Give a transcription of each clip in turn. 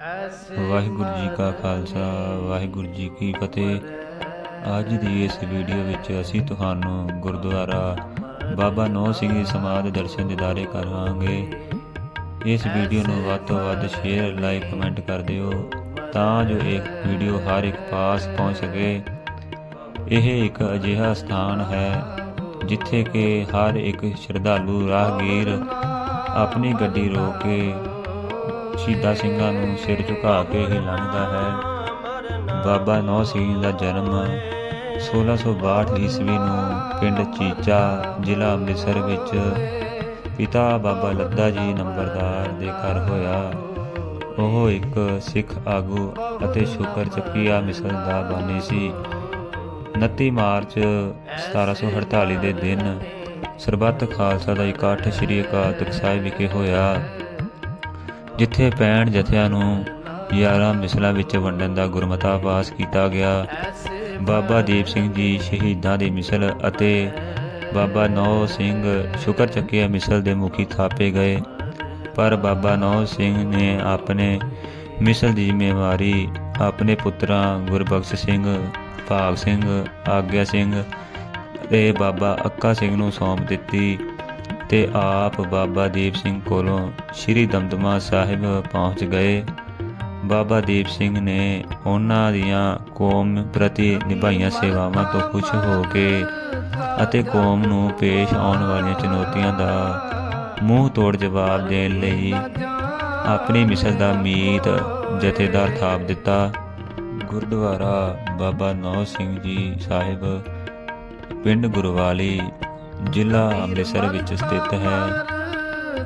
ਵਾਹਿਗੁਰੂ ਜੀ ਕਾ ਖਾਲਸਾ ਵਾਹਿਗੁਰੂ ਜੀ ਕੀ ਫਤਿਹ। ਅੱਜ ਦੀ ਇਸ ਵੀਡੀਓ ਵਿੱਚ ਅਸੀਂ ਤੁਹਾਨੂੰ ਗੁਰਦੁਆਰਾ ਬਾਬਾ ਨੌ ਸਿੰਘ ਦੀ ਸਮਾਧ ਦਰਸ਼ਨ ਦਿਦਾਰੇ ਕਰਾਂਗੇ। ਇਸ ਵੀਡੀਓ ਨੂੰ ਵੱਧ ਤੋਂ ਵੱਧ ਸ਼ੇਅਰ ਲਾਈਕ ਕਮੈਂਟ ਕਰ ਦਿਓ ਤਾਂ ਜੋ ਇਹ ਵੀਡੀਓ ਹਰ ਇੱਕ ਪਾਸ ਪਹੁੰਚ ਸਕੇ। ਇਹ ਇੱਕ ਅਜਿਹਾ ਸਥਾਨ ਹੈ ਜਿੱਥੇ ਕਿ ਹਰ ਇੱਕ ਸ਼ਰਧਾਲੂ ਰਾਹਗੀਰ ਆਪਣੀ ਗੱਡੀ ਰੋਕ ਕੇ ਸ਼ਹੀਦਾਂ ਸਿੰਘਾਂ ਨੂੰ ਸਿਰ ਝੁਕਾ ਕੇ ਹੀ ਲੰਘਦਾ ਹੈ। ਬਾਬਾ ਨੌ ਸਿੰਘ ਦਾ ਜਨਮ 1662 ਈਸਵੀ ਨੂੰ ਪਿੰਡ ਚੀਚਾ ਜ਼ਿਲ੍ਹਾ ਅੰਮ੍ਰਿਤਸਰ ਵਿੱਚ ਪਿਤਾ ਬਾਬਾ ਲੱਦਾ ਜੀ ਨੰਬਰਦਾਰ ਦੇ ਘਰ ਹੋਇਆ। ਉਹ ਇੱਕ ਸਿੱਖ ਆਗੂ ਅਤੇ ਸ਼ੁਕਰ ਚੱਕੀਆ ਮਿਸਲ ਦਾ ਬਾਨੀ ਸੀ। 29 ਮਾਰਚ 1748 ਦੇ ਦਿਨ ਸਰਬੱਤ ਖਾਲਸਾ ਦਾ ਇਕੱਠ ਸ੍ਰੀ ਅਕਾਲ ਤਖਤ ਸਾਹਿਬ ਵਿਖੇ ਹੋਇਆ। ਜਿੱਥੇ 65 ਜਥਿਆਂ ਨੂੰ 11 ਮਿਸਲਾਂ ਵਿੱਚ ਵੰਡਣ ਦਾ ਗੁਰਮਤਾ ਪਾਸ ਕੀਤਾ ਗਿਆ, ਬਾਬਾ ਦੀਪ ਸਿੰਘ ਜੀ ਸ਼ਹੀਦਾਂ ਦੀ ਮਿਸਲ ਅਤੇ ਬਾਬਾ ਨੌ ਸਿੰਘ ਸ਼ੁਕਰ ਚੱਕਿਆ ਮਿਸਲ ਦੇ ਮੁਖੀ ਥਾਪੇ ਗਏ। ਪਰ ਬਾਬਾ ਨੌ ਸਿੰਘ ਨੇ ਆਪਣੇ ਮਿਸਲ ਦੀ ਜ਼ਿੰਮੇਵਾਰੀ ਆਪਣੇ ਪੁੱਤਰਾਂ ਗੁਰਬਖਸ਼ ਸਿੰਘ, ਭਾਗ ਸਿੰਘ, ਆਗਿਆ ਸਿੰਘ ਤੇ ਬਾਬਾ ਅੱਕਾ ਸਿੰਘ ਨੂੰ ਸੌਂਪ ਦਿੱਤੀ। ਤੇ ਆਪ ਬਾਬਾ ਦੀਪ ਸਿੰਘ ਕੋਲੋਂ ਸ੍ਰੀ ਦਮਦਮਾ ਸਾਹਿਬ ਪਹੁੰਚ ਗਏ। ਬਾਬਾ ਦੀਪ ਸਿੰਘ ਨੇ ਉਹਨਾਂ ਦੀਆਂ ਕੌਮ ਪ੍ਰਤੀ ਨਿਭਾਈਆਂ ਸੇਵਾਵਾਂ ਤੋਂ ਖੁਸ਼ ਹੋ ਕੇ ਅਤੇ ਕੌਮ ਨੂੰ ਪੇਸ਼ ਆਉਣ ਵਾਲੀਆਂ ਚੁਣੌਤੀਆਂ ਦਾ ਮੂੰਹ ਤੋੜ ਜਵਾਬ ਦੇਣ ਲਈ ਆਪਣੀ ਮਿਸਲ ਦਾ ਮੀਤ ਜਥੇਦਾਰ ਥਾਪ ਦਿੱਤਾ। ਗੁਰਦੁਆਰਾ ਬਾਬਾ ਨੌ ਸਿੰਘ ਜੀ ਸਾਹਿਬ, ਪਿੰਡ ਗੁਰਵਾਲੀ ਜ਼ਿਲ੍ਹਾ ਅੰਮ੍ਰਿਤਸਰ ਵਿੱਚ ਸਥਿਤ ਹੈ।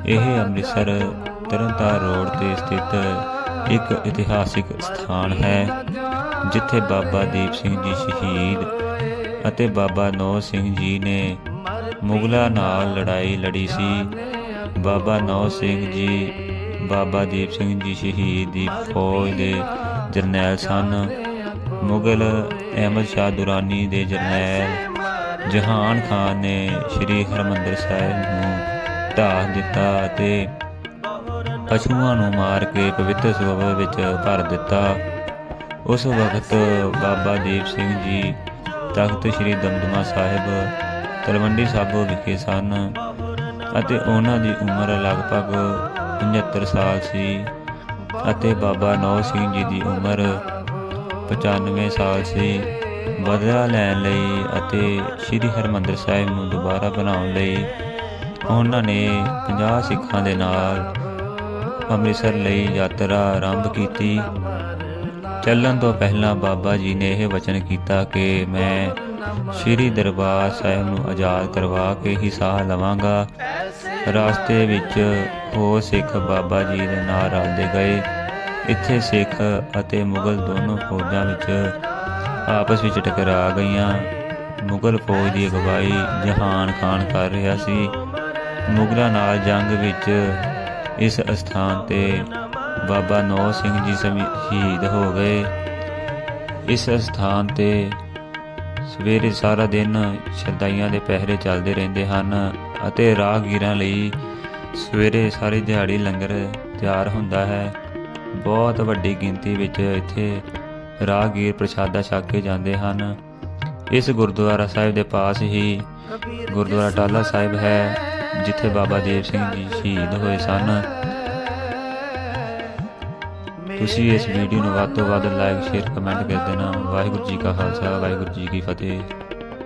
ਇਹ ਅੰਮ੍ਰਿਤਸਰ ਤਰਨਤਾਰਨ ਰੋਡ ਤੇ ਸਥਿਤ ਇੱਕ ਇਤਿਹਾਸਿਕ ਸਥਾਨ ਹੈ, ਜਿੱਥੇ ਬਾਬਾ ਦੀਪ ਸਿੰਘ ਜੀ ਸ਼ਹੀਦ ਅਤੇ ਬਾਬਾ ਨੌ ਸਿੰਘ ਜੀ ਨੇ ਮੁਗਲਾਂ ਨਾਲ ਲੜਾਈ ਲੜੀ ਸੀ। ਬਾਬਾ ਨੌ ਸਿੰਘ ਜੀ, ਬਾਬਾ ਦੀਪ ਸਿੰਘ ਜੀ ਸ਼ਹੀਦ ਦੀ ਫੌਜ ਦੇ ਜਰਨੈਲ ਸਨ। ਮੁਗਲ ਅਹਿਮਦ ਸ਼ਾਹ ਦੁਰਾਨੀ ਦੇ ਜਰਨੈਲ ਜਹਾਨ ਖਾਨ ਨੇ ਸ੍ਰੀ ਹਰਮੰਦਰ ਸਾਹਿਬ ਨੂੰ ਢਾਹ ਦਿੱਤਾ ਅਤੇ ਪਸ਼ੂਆਂ ਨੂੰ ਮਾਰ ਕੇ ਪਵਿੱਤਰ ਸਰੋਵਰ ਵਿੱਚ ਭਰ ਦਿੱਤਾ। ਉਸ ਵਕਤ ਬਾਬਾ ਦੀਪ ਸਿੰਘ ਜੀ ਤਖਤ ਸ੍ਰੀ ਦਮਦਮਾ ਸਾਹਿਬ, ਤਲਵੰਡੀ ਸਾਬੋ ਵਿਖੇ ਸਨ ਅਤੇ ਉਹਨਾਂ ਦੀ ਉਮਰ ਲਗਭਗ 75 ਸਾਲ ਸੀ ਅਤੇ ਬਾਬਾ ਨੌ ਸਿੰਘ ਜੀ ਦੀ ਉਮਰ 95 ਸਾਲ ਸੀ। ਬਦਲਾ ਲੈਣ ਲਈ ਅਤੇ ਸ੍ਰੀ ਹਰਮੰਦਰ ਸਾਹਿਬ ਨੂੰ ਦੁਬਾਰਾ ਬਣਾਉਣ ਲਈ ਉਹਨਾਂ ਨੇ 50 ਸਿੱਖਾਂ ਦੇ ਨਾਲ ਅੰਮ੍ਰਿਤਸਰ ਲਈ ਯਾਤਰਾ ਆਰੰਭ ਕੀਤੀ। ਚੱਲਣ ਤੋਂ ਪਹਿਲਾਂ ਬਾਬਾ ਜੀ ਨੇ ਇਹ ਵਚਨ ਕੀਤਾ ਕਿ ਮੈਂ ਸ੍ਰੀ ਦਰਬਾਰ ਸਾਹਿਬ ਨੂੰ ਆਜ਼ਾਦ ਕਰਵਾ ਕੇ ਹੀ ਸਾਹ ਲਵਾਂਗਾ। ਰਾਸਤੇ ਵਿੱਚ ਹੋਰ ਸਿੱਖ ਬਾਬਾ ਜੀ ਦੇ ਨਾਲ ਰਲਦੇ ਗਏ। ਇੱਥੇ ਸਿੱਖ ਅਤੇ ਮੁਗਲ ਦੋਨੋਂ ਫੌਜਾਂ ਵਿੱਚ ਆਪਸ ਵਿੱਚ ਟਕਰਾ ਗਈਆਂ। ਮੁਗਲ ਫੌਜ ਦੀ ਅਗਵਾਈ ਜਹਾਨ ਖਾਨ ਕਰ ਰਿਹਾ ਸੀ। ਮੁਗਲਾਂ ਨਾਲ ਜੰਗ ਵਿੱਚ ਇਸ ਅਸਥਾਨ ਤੇ ਬਾਬਾ ਨੌ ਸਿੰਘ ਜੀ ਸ਼ਹੀਦ ਹੋ ਗਏ। ਇਸ ਅਸਥਾਨ ਤੇ ਸਵੇਰੇ ਸਾਰਾ ਦਿਨ ਸ਼ਰਦਾਈਆਂ ਦੇ ਪਹਿਰੇ ਚੱਲਦੇ ਰਹਿੰਦੇ ਹਨ ਅਤੇ ਰਾਹਗੀਰਾਂ ਲਈ ਸਵੇਰੇ ਸਾਰੀ ਦਿਹਾੜੀ ਲੰਗਰ ਤਿਆਰ ਹੁੰਦਾ ਹੈ। ਬਹੁਤ ਵੱਡੀ ਗਿਣਤੀ ਵਿੱਚ ਇੱਥੇ ਰਾਹਗੀਰ ਪ੍ਰਸ਼ਾਦਾ ਛਕ ਕੇ ਜਾਂਦੇ ਹਨ। ਇਸ ਗੁਰਦੁਆਰਾ ਸਾਹਿਬ ਦੇ ਪਾਸ ਹੀ ਗੁਰਦੁਆਰਾ ਟਾਲਾ ਸਾਹਿਬ ਹੈ, ਜਿੱਥੇ ਬਾਬਾ ਦੇਵ ਸਿੰਘ ਜੀ ਸ਼ਹੀਦ ਹੋਏ ਸਨ। ਤੁਸੀਂ ਇਸ ਵੀਡੀਓ ਨੂੰ ਵੱਧ ਤੋਂ ਵੱਧ ਲਾਈਕ ਸ਼ੇਅਰ ਕਮੈਂਟ ਕਰ ਦੇਣਾ। ਵਾਹਿਗੁਰੂ ਜੀ ਕਾ ਖਾਲਸਾ, ਵਾਹਿਗੁਰੂ ਜੀ ਕੀ ਫਤਿਹ।